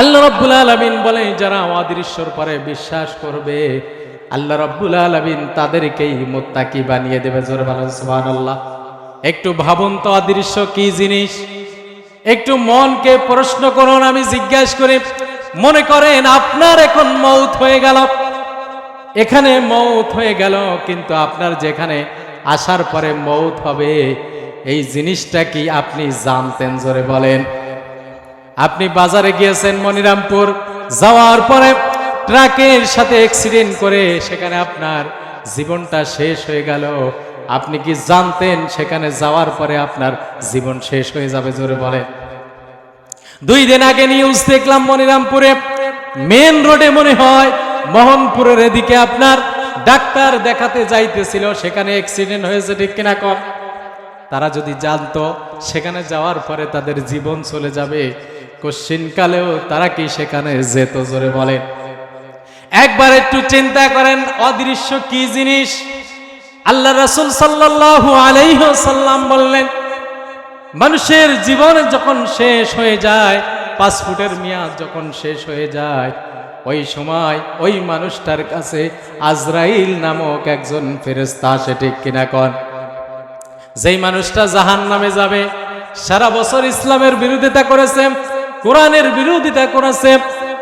আল্লাহ রব্বুল আলমিন বলে, যারা অদৃশ্যর পরে বিশ্বাস করবে, আল্লাহ রব্বুল আলমিন তাদেরকেই মোত্তাকি বানিয়ে দেবে, জোরে আল্লাহ একটু ভাবুন তো অদৃশ্য কি জিনিস? একটু মনকে প্রশ্ন করুন, আমি জিজ্ঞাসা করি, মনে করেন আপনার এখন মৌত হয়ে গেল? এখানে মৌত হয়ে গেল, কিন্তু আপনার যেখানে আসার পরে মৌত হবে, এই জিনিসটা কি আপনি জানতেন, জোরে বলেন। আপনি বাজারে গিয়েছেন মনিরামপুর, যাওয়ার পরে ট্রাকের সাথে অ্যাক্সিডেন্ট করে সেখানে আপনার জীবনটা শেষ হয়ে গেল। আপনি কি জানতেন সেখানে যাওয়ার পরে আপনার জীবন শেষ হয়ে যাবে? জোরে বলে দুই দিন আগে নিউজ দেখলাম মনিরামপুরে মেন রোডে মনে হয় মোহনপুরের এদিকে আপনার ডাক্তার দেখাতে যাইতেছিল, সেখানে অ্যাক্সিডেন্ট হয়েছে ঠিক কিনা কম? তারা যদি জানতো, সেখানে যাওয়ার পরে তাদের জীবন চলে যাবে। কশ্চিনকালেও তারা কি সেখানে যেত জোরে বলেন। একবার একটু চিন্তা করেন, অদৃশ্য কি জিনিস? আল্লাহ রাসূল সাল্লাল্লাহু আলাইহি সাল্লাম বললেন, মানুষের জীবন যখন শেষ হয়ে যায় পাসপোর্টের মেয়াদ যখন শেষ হয়ে যায়, ওই সময় ওই মানুষটার কাছে আজরাইল নামক একজন ফেরেস্তা আসে, ঠিক কিনা কন? যেই মানুষটা জাহান নামে যাবে, সারা বছর ইসলামের বিরোধিতা করেছে কোরআনের বিরোধিতা করেছে,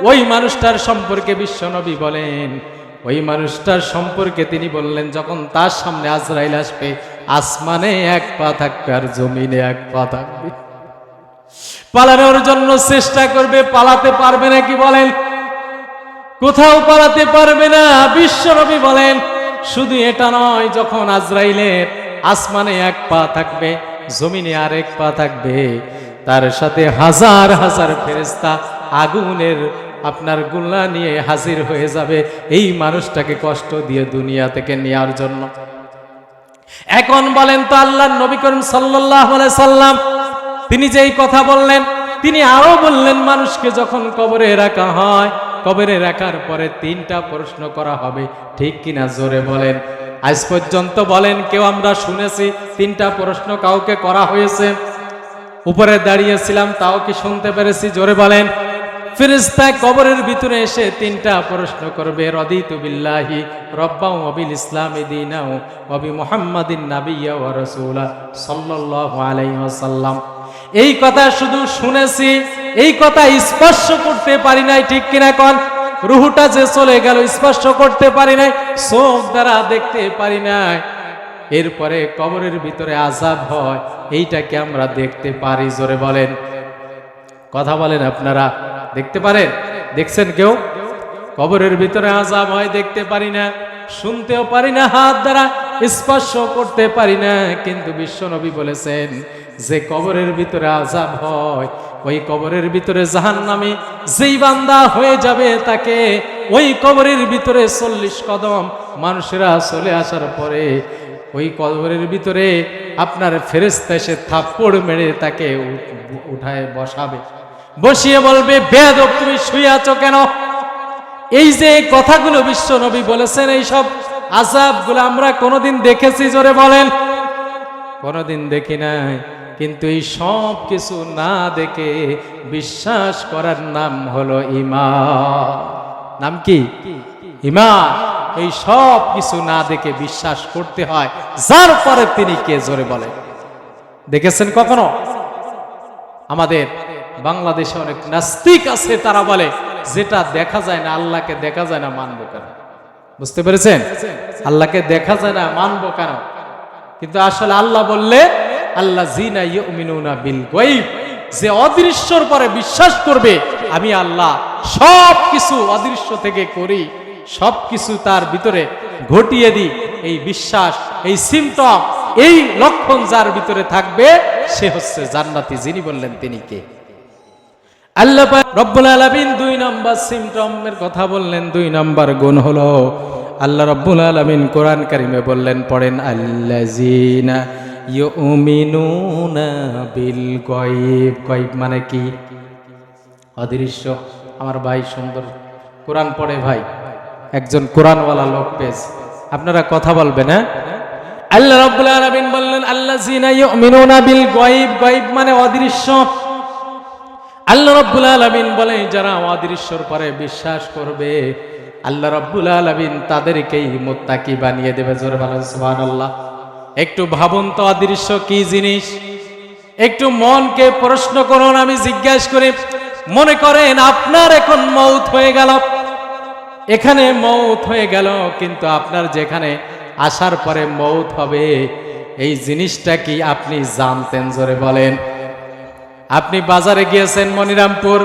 ওই মানুষটার সম্পর্কে বিশ্বনবী বলেন। ওই মানুষটার সম্পর্কে তিনি বললেন, যখন তার সামনে আজরাইল আসবে, আসমানে এক পা থাকবে আর জমিনে এক পা থাকবে। পালানোর জন্য চেষ্টা করবে, পালাতে পারবে না কি বলেন? কোথাও পালাতে পারবে না, বিশ্বনবী বলেন। শুধু এটা নয়, যখন আজরাইলের আসমানে এক পা থাকবে, জমিনে আর এক পা থাকবে তার সাথে হাজার হাজার ফেরেস্তা আগুনের আপনার গুল্লা নিয়ে হাজির হয়ে যাবে। এই মানুষটাকে কষ্ট দিয়ে দুনিয়া থেকে নেওয়ার জন্য। এখন বলেন তো আল্লাহ নবী করিম সাল্লাম, তিনি যেই কথা বললেন, তিনি আরও বললেন, মানুষকে যখন কবরে রাখা হয়, কবরে রাখার পরে তিনটা প্রশ্ন করা হবে। ঠিক কিনা জোরে বলেন। আজ পর্যন্ত বলেন, কেউ আমরা শুনেছি, তিনটা প্রশ্ন কাউকে করা হয়েছে। উপরে দাঁড়িয়েছিলাম তাও কি শুনতে পেরেছি? জোরে বলেন। ফিরিস্তা কবরের ভিতরে এসে তিনটা প্রশ্ন করবে। রদিতু বিল্লাহি রব্বাউ অবিল ইসলামী দিনাও অবি মুহাম্মাদিন নাবিয়া ওয়া রাসূলা সাল্লাল্লাহু আলাইহি ওয়াসাল্লাম। এই কথা শুধু শুনেছি, এই কথা স্পর্শ করতে পারি নাই, ঠিক কিনা কন? রুহুটা যে চলে গেল, স্পর্শ করতে পারি নাই, চোখ দ্বারা দেখতে পারি নাই। এরপরে কবরের ভিতরে আজাব হয়, এইটাকে আমরা দেখতে পারি, জোরে বলেন। কথা বলেন আপনারা, দেখতে পারেন? দেখছেন কেউ? কবরের ভিতরে আজাব হয়, দেখতে পারি না, শুনতেও পারি না, হাত দ্বারা স্পর্শ করতে পারি না, কিন্তু বিশ্বনবী বলেছেন যে কবরের ভিতরে আজাব হয়, ওই কবরের ভিতরে জাহান নামে যেই বান্দা হয়ে যাবে তাকে ওই কবরের ভিতরে চল্লিশ কদম মানুষেরা চলে আসার পরে ওই কবরের ভিতরে আপনার ফেরেস্তা এসে থাপ্পড় মেরে তাকে উঠায় বসাবে। বসিয়ে বলবে বেদ তুমি শুয়ে আছো কেন? এই যে কথাগুলো বিশ্ব নবী বলেছেন, এই সব আজাবগুলো আমরা কোনোদিন দেখেছি, জোরে বলেন। কোনোদিন দেখি নাই, কিন্তু এই সব কিছু না দেখে বিশ্বাস করার নাম হলো ইমা নাম কি? ইমান এই সব কিছু না দেখে বিশ্বাস করতে হয়। যার পরে তিনি কে জোরে বলে? দেখেছেন কখনো? আমাদের বাংলাদেশে অনেক নাস্তিক আছে, তারা বলে, যেটা দেখা যায় না, আল্লাহকে দেখা যায় না, মানবো কেন? বুঝতে পেরেছেন? আল্লাহকে দেখা যায় না, মানবো কেন? কিন্তু আসলে আল্লাহ বললে আল্লাহ বিল যে অদৃশ্যর পরে বিশ্বাস করবে, আমি আল্লাহ সব কিছু অদৃশ্য থেকে করি। সব কিছু তার ভিতরে ঘটিয়ে দিই। এই বিশ্বাস, এই সিমটম এই লক্ষণ যার ভিতরে থাকবে, সে হচ্ছে জান্নাতি যিনি বললেন তিনি কে। রব্বুল দুই নম্বর সিমটমের কথা বললেন, দুই নম্বর গুণ আল্লাহ রব্বুল কোরআন বললেন, পড়েন বিল মানে কি? অদৃশ্য। আমার ভাই সুন্দর কোরআন পড়ে, ভাই। একজন কোরআনওয়ালা লোক পেজ আপনারা কথা বলবেন হ্যাঁ? আল্লাহ রাব্বুল আলামিন বললেন, আল্লাযিনা ইউমিনুনা বিল গায়ব গায়ব মানে অদৃশ্য। আল্লাহ রব্বুল আলমিন বলে, যারা অদৃশ্যর পরে বিশ্বাস করবে, আল্লাহ রব্বুল আলমিন তাদেরকেই মোত্তাকি বানিয়ে দেবে। জোরে ভালো সুবহানাল্লাহ। একটু ভাবুন তো, অদৃশ্য কি জিনিস? একটু মনকে প্রশ্ন করুন, আমি জিজ্ঞাসা করি, মনে করেন আপনার এখন মৌত হয়ে গেল? এখানে মৌত হয়ে গেল, কিন্তু আপনার যেখানে আসার পরে মৌত হবে, এই জিনিসটা কি আপনি জানতেন জোরে বলেন? আপনি বাজারে গিয়েছেন মনিরামপুর,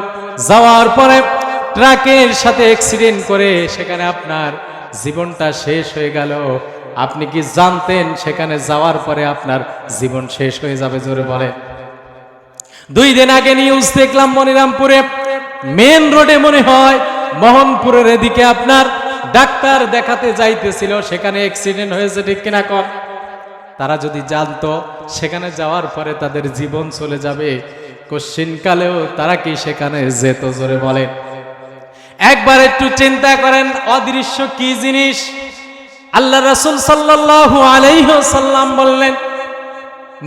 যাওয়ার পরে ট্রাকের সাথে অ্যাক্সিডেন্ট করে সেখানে আপনার জীবনটা শেষ হয়ে গেল। আপনি কি জানতেন সেখানে যাওয়ার পরে আপনার জীবন শেষ হয়ে যাবে জোরে বলেন? দুই দিন আগে নিউজ দেখলাম মনিরামপুরে মেন রোডে মনে হয় মোহনপুরের এদিকে আপনার ডাক্তার দেখাতে যাইতেছিল, সেখানে অ্যাক্সিডেন্ট হয়েছে ঠিক কিনা কর তারা যদি জানতো, সেখানে যাওয়ার পরে তাদের জীবন চলে যাবে, কশ্চিনকালেও তারা কি সেখানে যেত জোরে বলেন। একবার একটু চিন্তা করেন, অদৃশ্য কি জিনিস? আল্লাহ রাসূল সাল্লাল্লাহু আলাইহি সাল্লাম বললেন,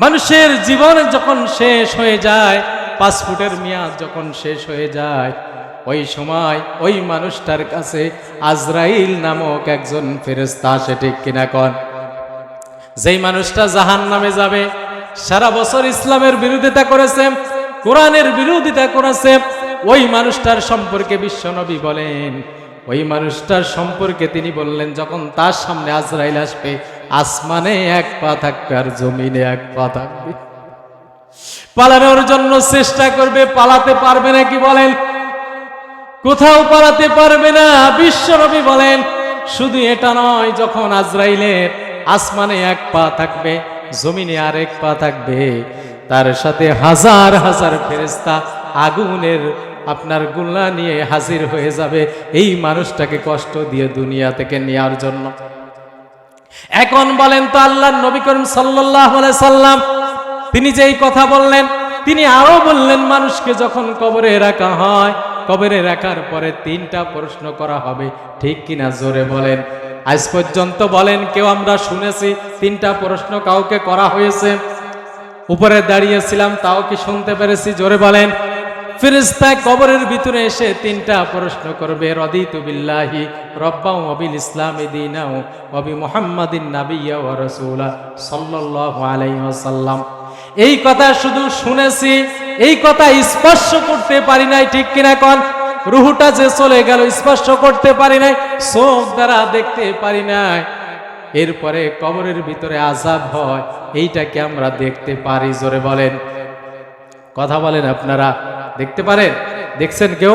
মানুষের জীবন যখন শেষ হয়ে যায়, পাসপোর্টের মেয়াদ যখন শেষ হয়ে যায় ওই সময় ওই মানুষটার কাছে আজরাইল নামক একজন ফেরেস্তা আসে, ঠিক কিনা কন? যেই মানুষটা জাহান নামে যাবে, সারা বছর ইসলামের বিরোধিতা করেছে, কোরআনের বিরোধিতা করেছে, ওই মানুষটার সম্পর্কে বিশ্বনবী বলেন। ওই মানুষটার সম্পর্কে তিনি বললেন, যখন তার সামনে আজরাইল আসবে, আসমানে এক পা থাকবে আর জমিনে এক পা থাকবে। পালানোর জন্য চেষ্টা করবে, পালাতে পারবে নাকি বলেন? কোথাও পালাতে পারবে না। বিশ্বনবী বলেন, শুধু এটা নয়, যখন আজরাইলের আসমানে এক পা থাকবে, জমিনে আর এক পা থাকবে, তার সাথে হাজার হাজার ফেরেস্তা আগুনের আপনার গুল্লা নিয়ে হাজির হয়ে যাবে। এই মানুষটাকে কষ্ট দিয়ে দুনিয়া থেকে নেওয়ার জন্য। এখন বলেন তো আল্লাহ নবী করিম সাল্লাম, তিনি যেই কথা বললেন, তিনি আরও বললেন, মানুষকে যখন কবরে রাখা হয় কবরে রাখার পরে তিনটা প্রশ্ন করা হবে। ঠিক কিনা জোরে বলেন। আজ পর্যন্ত বলেন, কেউ আমরা শুনেছি তিনটা প্রশ্ন কাউকে করা হয়েছে। উপরে দাঁড়িয়েছিলাম, তাও কি শুনতে পেরেছি? জোরে বলেন। ফিরিস্তা কবরের ভিতরে এসে তিনটা প্রশ্ন করবে। রদিতু বিল্লাহি রব্বাউ অবিল ইসলামি দিনাও অবি মুহাম্মাদিন নাবিয়্যা ওয়া রাসূলা সাল্লাল্লাহু আলাইহি ওয়াসাল্লাম। এই কথা শুধু শুনেছি এই কথা স্পর্শ করতে পারি নাই, ঠিক কিনা কোন? রুহুটা যে চলে গেল, স্পর্শ করতে পারি নাই, চোখ দ্বারা দেখতে পারি নাই। এরপরে কবরের ভিতরে আজাব হয়, এইটাকে আমরা দেখতে পারি, জোরে বলেন। কথা বলেন আপনারা, দেখতে পারেন? দেখছেন কেউ?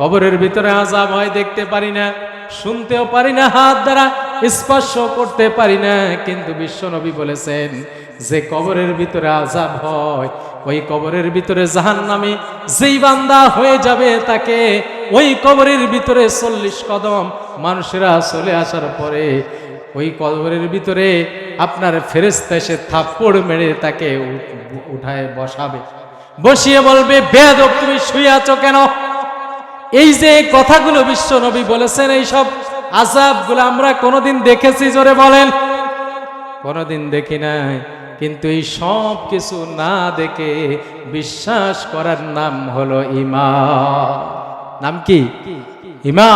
কবরের ভিতরে আজাব হয়, দেখতে পারি না, শুনতেও পারি না, হাত দ্বারা স্পর্শ করতে পারি না, কিন্তু বিশ্বনবী বলেছেন যে কবরের ভিতরে আজাব হয়, ওই কবরের ভিতরে জাহান নামে যেই বান্দা হয়ে যাবে তাকে ওই কবরের ভিতরে চল্লিশ কদম মানুষেরা চলে আসার পরে ওই কবরের ভিতরে আপনার ফেরেস্তা এসে থাপ্পড় মেরে তাকে উঠায় বসাবে। বসিয়ে বলবে বেদ তুমি শুয়ে আছো কেন? এই যে কথাগুলো বিশ্ব নবী বলেছেন, এইসব আজাবগুলো আমরা কোনোদিন দেখেছি, জোরে বলেন। কোনোদিন দেখি নাই। কিন্তু এই সব কিছু না দেখে বিশ্বাস করার নাম হলো ইমা নাম কি? ইমা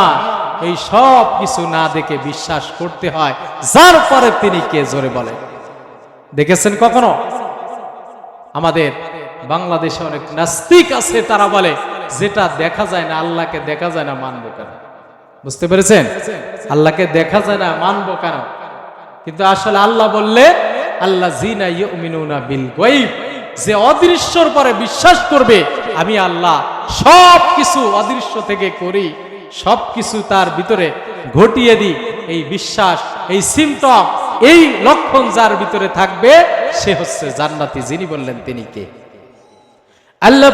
এই সব কিছু না দেখে বিশ্বাস করতে হয়। যার পরে তিনি কে জোরে বলেন দেখেছেন কখনো? আমাদের বাংলাদেশে অনেক নাস্তিক আছে, তারা বলে, যেটা দেখা যায় না, আল্লাহকে দেখা যায় না, মানবো কেন? বুঝতে পেরেছেন? আল্লাহকে দেখা যায় না, মানবো কেন? কিন্তু আসলে আল্লাহ বললে আল্লাহ জিনা ইউমিনুনা বিল গাইব যে অদৃশ্যর পরে বিশ্বাস করবে, আমি আল্লাহ সব কিছু অদৃশ্য থেকে করি সব কিছু তার ভিতরে ঘটিয়ে দিই। এই বিশ্বাস, এই সিমটম এই লক্ষণ যার ভিতরে থাকবে, সে হচ্ছে জান্নাতি, যিনি বললেন তিনি কে? আল্লাহ